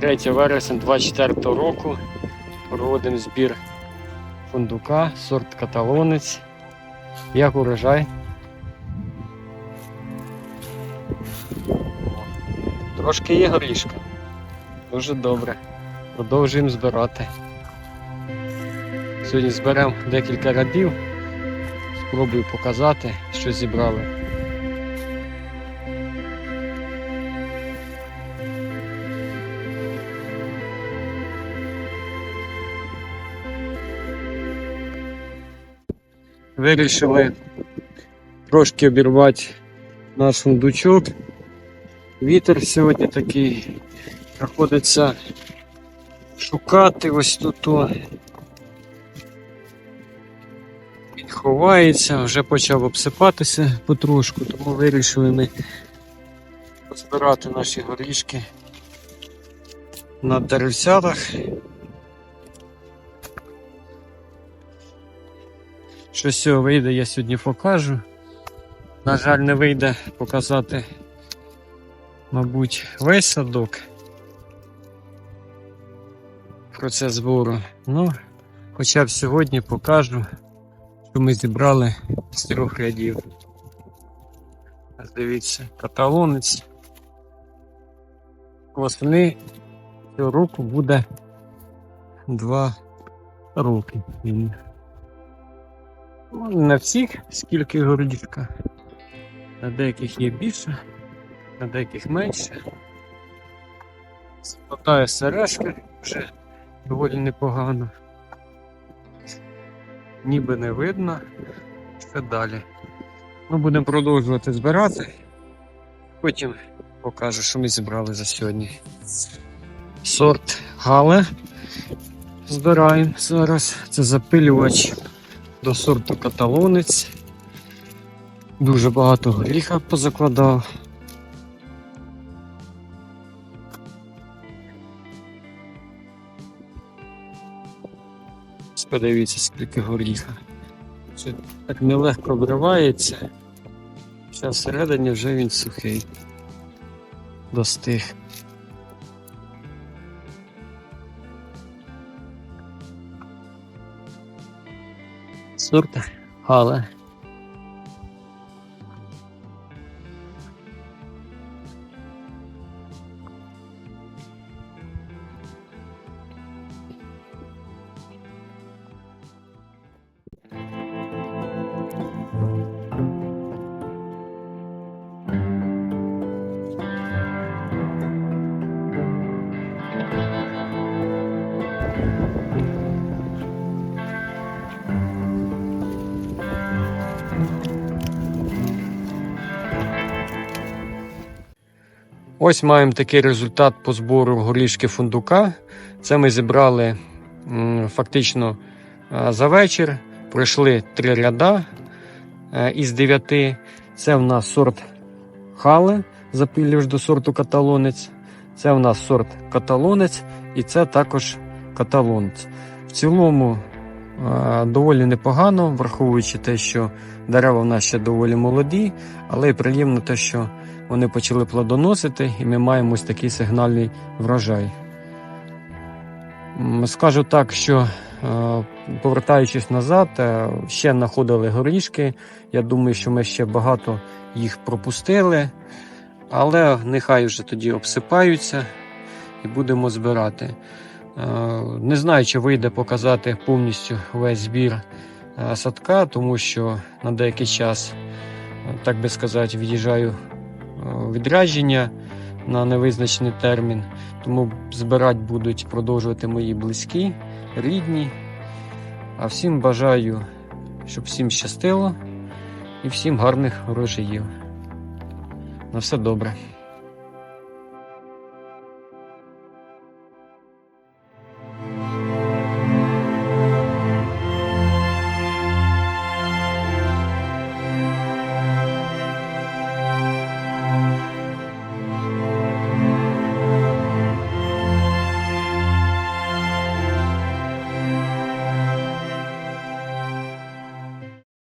3 вересня 24 року проводимо збір фундука, сорт каталонець. Як урожай. Трошки є горішка. Дуже добре. Продовжуємо збирати. Сьогодні зберемо декілька рядів. Спробую показати, що зібрали. Вирішили трошки обірвати наш сундучок. Вітер сьогодні такий. Приходиться шукати ось тут. Він ховається, вже почав обсипатися потрошку, тому вирішили ми позбирати наші горішки на деревцятах. Що з цього вийде, я сьогодні покажу. На жаль, не вийде показати, мабуть, весь садок. Процес збору. Ну, хоча б сьогодні покажу, що ми зібрали з трьох рядів. Дивіться, каталонець. Восени цього року буде два роки. Він Ну, на всіх скільки городівка. На деяких є більше, на деяких менше. Спадає сережка вже доволі непогано. Ніби не видно. Що далі? Ми будемо продовжувати збирати. Потім покажу, що ми зібрали за сьогодні. Сорт Гале. Збираємо зараз. Це запилювач до сорту каталонець. Дуже багато горіха позакладав. Подивіться, скільки горіха. Це так нелегко обривається. Зараз всередині вже він сухий. Достиг. Сорт Гале. Ось маємо такий результат по збору горішки фундука. Це ми зібрали фактично е, за вечір. Пройшли три ряда е, із дев'яти. Це в нас сорт хале, запилюєш до сорту каталонець. Це в нас сорт каталонець і це також каталонець. В цілому доволі непогано, враховуючи те, що дерева в нас ще доволі молоді, але й приємно те, що вони почали плодоносити, і ми маємо ось такий сигнальний врожай. Скажу так, що е, повертаючись назад, е, ще знаходили горішки. Я думаю, що ми ще багато їх пропустили, але нехай вже тоді обсипаються і будемо збирати. Е, Не знаю, чи вийде показати повністю весь збір е, садка, тому що на деякий час, е, так би сказати, від'їжджаю відрядження на невизначений термін. Тому збирати будуть продовжувати мої близькі, рідні. А всім бажаю, щоб всім щастило і всім гарних урожаїв. На все добре.